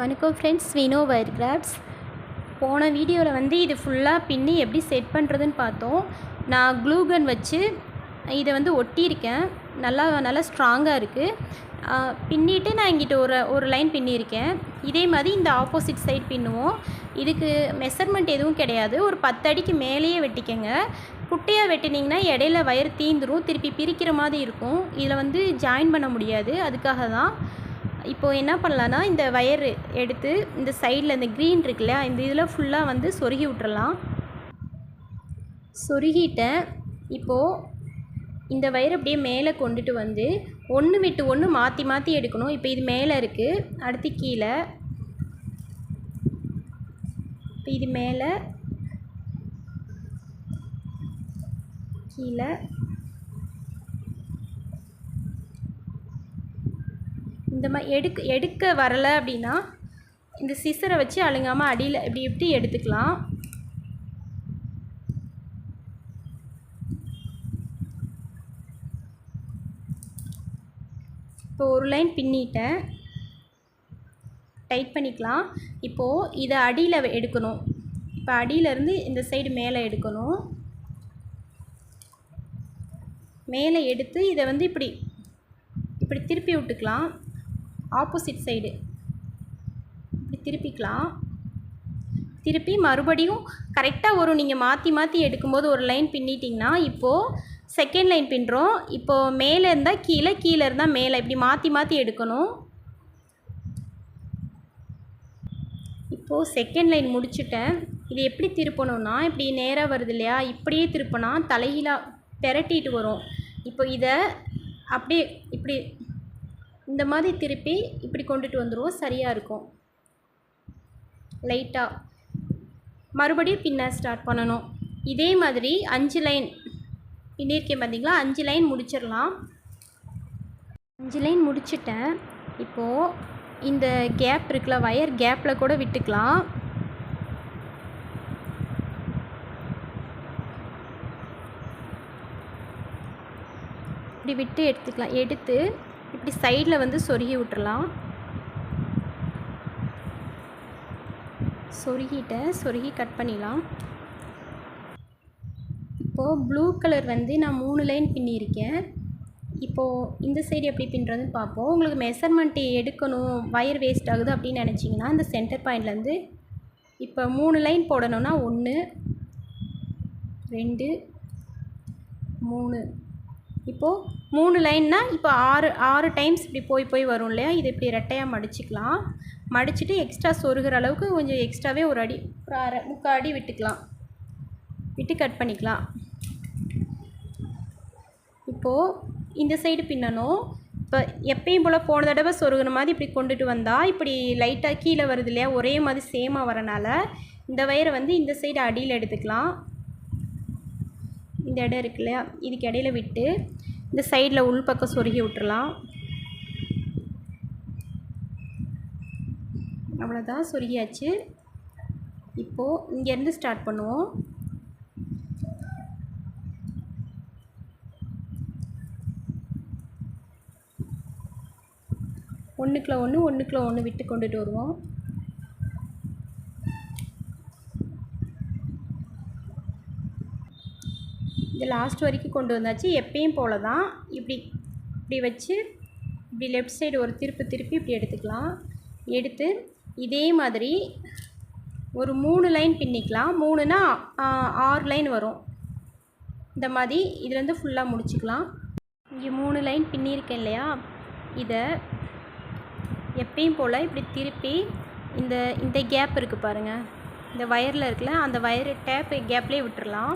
வணக்கம் friends Vino wire crafts போன வீடியோவில் வந்து இது ஃபுல்லாக பின்னி எப்படி செட் பண்ணுறதுன்னு பார்த்தோம். நான் க்ளூகன் வச்சு இதை வந்து ஒட்டியிருக்கேன். நல்லா நல்லா ஸ்ட்ராங்காக இருக்குது பின்னிட்டு நான் இங்கிட்ட ஒரு ஒரு லைன் பின்னியிருக்கேன். இதே மாதிரி இந்த ஆப்போசிட் சைட் பின்னுவோம். இதுக்கு மெஷர்மெண்ட் எதுவும் கிடையாது. ஒரு பத்து அடிக்கு மேலேயே வெட்டிக்கங்க. குட்டையாக வெட்டினீங்கன்னா இடையில வயர் தீந்துரும். திருப்பி பிரிக்கிற மாதிரி இருக்கும். இதில் வந்து ஜாயின் பண்ண முடியாது. அதுக்காக தான் இப்போது என்ன பண்ணலான்னா இந்த வயர் எடுத்து இந்த சைடில் இந்த க்ரீன் இருக்கு இல்லையா இந்த இதில் ஃபுல்லாக வந்து சொருகி விட்டுறலாம். சொருகிட்டேன். இப்போது இந்த வயர் அப்படியே மேலே கொண்டுட்டு வந்து ஒன்று விட்டு ஒன்று மாற்றி மாற்றி எடுக்கணும். இப்போ இது மேலே இருக்குது அடுத்து கீழே. இப்போ இது மேலே. கீழே. இந்த மாதிரி எடுக்க எடுக்க வரலை அப்படின்னா இந்த சிசரை வச்சு அழுங்காமல் அடியில் இப்படி இப்படி எடுத்துக்கலாம். இப்போ ஒரு லைன் பின்னிட்டேன். டைட் பண்ணிக்கலாம். இப்போது இதை அடியில் எடுக்கணும். இப்போ அடியிலேருந்து இந்த சைடு மேலே எடுக்கணும். மேலே எடுத்து இதை வந்து இப்படி இப்படி திருப்பி விட்டுக்கலாம். Opposite side. இப்படி திருப்பிக்கலாம். திருப்பி மறுபடியும் கரெக்டாக ஒரு நீங்கள் மாற்றி மாற்றி எடுக்கும்போது ஒரு லைன் பின்னிட்டிங்கன்னா இப்போது செகண்ட் லைன் பின்னுறோம் இப்போது மேலே இருந்தால் கீழே கீழே இருந்தால் மேலே. இப்படி மாற்றி மாற்றி எடுக்கணும். இப்போது செகண்ட் லைன் முடிச்சுட்டேன். இது எப்படி திருப்பணும்னா இப்படி நேராக வருது இல்லையா? இப்படியே திருப்பினா தலையிலாக பெரட்டிட்டு வரும். இப்போ இதை அப்படியே இப்படி இந்த மாதிரி திருப்பி இப்படி கொண்டுட்டு வந்துடுவோம் சரியாக இருக்கும். லைட்டாக மறுபடியும் பின்ன ஸ்டார்ட் பண்ணணும். இதே மாதிரி அஞ்சு லைன் பின்னிருக்கேன் பார்த்தீங்களா அஞ்சு லைன் முடிச்சிடலாம். அஞ்சு லைன் முடிச்சிட்டேன். இப்போது இந்த கேப் இருக்குல்ல வயர் கேப்பில் கூட விட்டுக்கலாம். இப்படி விட்டு எடுத்துக்கலாம். எடுத்து இப்படி சைடில் வந்து சொருகி விட்டுறலாம். சொருகிட்டேன் சொருகி கட் பண்ணிடலாம். இப்போது ப்ளூ கலர் வந்து நான் மூணு லைன் பின்னியிருக்கேன். இப்போது இந்த சைடு எப்படி பின்னுறதுன்னு பார்ப்போம். உங்களுக்கு மெஷர்மெண்ட்டு எடுக்கணும் வயர் வேஸ்ட் ஆகுது அப்படின்னு நினச்சிங்கன்னா இந்த சென்டர் பாயிண்ட்லேருந்து இப்போ மூணு லைன் போடணும்னா ஒன்று ரெண்டு மூணு. இப்போது மூணு லைன்னா இப்போ ஆறு ஆறு டைம்ஸ் இப்படி போய் போய் வரும் இல்லையா? இது இப்படி ரெட்டையாக மடிச்சுக்கலாம். மடிச்சுட்டு எக்ஸ்ட்ரா சொருகிற அளவுக்கு கொஞ்சம் எக்ஸ்ட்ராவே ஒரு அடி ஒரு அரை முக்கால் அடி விட்டுக்கலாம். விட்டு கட் பண்ணிக்கலாம். இப்போது இந்த சைடு பின்னணும். இப்போ எப்பயும் போல் போன தடவை சொருகிற மாதிரி இப்படி கொண்டுட்டு வந்தால் இப்படி லைட்டாக கீழே வருது இல்லையா? ஒரே மாதிரி சேமாக வரனால இந்த வயரை வந்து இந்த சைடு அடியில் எடுத்துக்கலாம். இந்த இடம் இருக்கு இல்லையா? இதுக்கு இடையில விட்டு இந்த சைடில் உள் பக்கம் சொருகி விட்டுறலாம். அவ்வளோதான் சொருகியாச்சு. இப்போது இங்கேருந்து ஸ்டார்ட் பண்ணுவோம். ஒன்றுக்குள்ள ஒன்று ஒன்றுக்குள்ள ஒன்று விட்டு கொண்டுட்டு வருவோம். இது லாஸ்ட் வரைக்கும் கொண்டு வந்தாச்சு. எப்பயும் போல தான் இப்படி இப்படி வச்சு இப்படி லெஃப்ட் சைடு ஒரு திருப்பு திருப்பி இப்படி எடுத்துக்கலாம். எடுத்து இதே மாதிரி ஒரு மூணு லைன் பின்னிக்கலாம். மூணுனா ஆறு லைன் வரும். இந்த மாதிரி இதுலேருந்து ஃபுல்லாக முடிச்சுக்கலாம். இங்கே மூணு லைன் பின்னியிருக்கேன் இல்லையா? இதை எப்பயும் போல் இப்படி திருப்பி இந்த இந்த கேப் இருக்குது பாருங்கள் இந்த வயரில் இருக்குல்ல அந்த வயர் டேப் கேப்லேயே விட்டுறலாம்.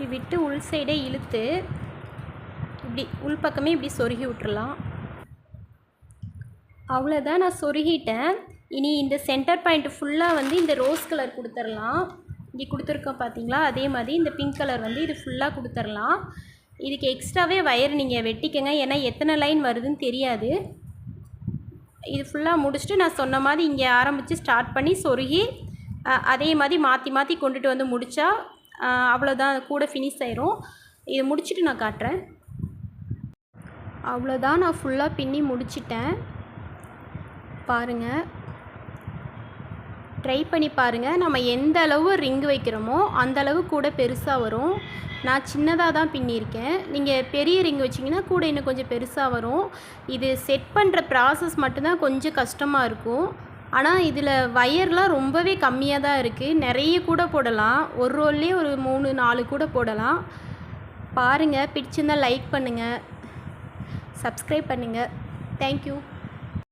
இப்படி விட்டு உள் சைடே இழுத்து இப்படி உள் பக்கமே இப்படி சொருகி விட்டுறலாம். அவ்வளோதான் நான் சொருகிட்டேன். இனி இந்த சென்டர் பாயிண்ட் ஃபுல்லாக வந்து இந்த ரோஸ் கலர் கொடுத்துர்லாம் இங்கே கொடுத்துருக்கோம் பார்த்தீங்களா அதே மாதிரி இந்த பிங்க் கலர் வந்து இது ஃபுல்லாக கொடுத்துர்லாம் இதுக்கு எக்ஸ்ட்ராவே வயர் நீங்கள் வெட்டிக்கங்க. ஏன்னா எத்தனை லைன் வருதுன்னு தெரியாது. இது ஃபுல்லாக முடிச்சுட்டு நான் சொன்ன மாதிரி இங்கே ஆரம்பித்து ஸ்டார்ட் பண்ணி சொருகி அதே மாதிரி மாற்றி மாற்றி கொண்டுட்டு வந்து முடித்தா அவ்வளோதான். கூட ஃபினிஷ் ஆயிரும். இதை முடிச்சுட்டு நான் காட்டுறேன். அவ்வளோதான். நான் ஃபுல்லாக பின்னி முடிச்சிட்டேன். பாருங்கள் ட்ரை பண்ணி பாருங்கள் நம்ம எந்த அளவு ரிங் வைக்கிறோமோ அந்த அளவு கூட பெருசாக வரும். நான் சின்னதாக தான் பின்னியிருக்கேன். நீங்கள் பெரிய ரிங் வச்சிங்கன்னா கூட இன்னும் கொஞ்சம் பெருசாக வரும். இது செட் பண்ணுற ப்ராசஸ் மட்டும்தான் கொஞ்சம் கஷ்டமாக இருக்கும். ஆனால் இதில் வயர்லாம் ரொம்பவே கம்மியாக தான் இருக்குது நிறைய கூட போடலாம். ஒரு ரோல்லேயே ஒரு மூணு நாலு கூட போடலாம். பாருங்கள் பிடிச்சிருந்தால் லைக் பண்ணுங்கள் சப்ஸ்கிரைப் பண்ணுங்கள் தேங்க்யூ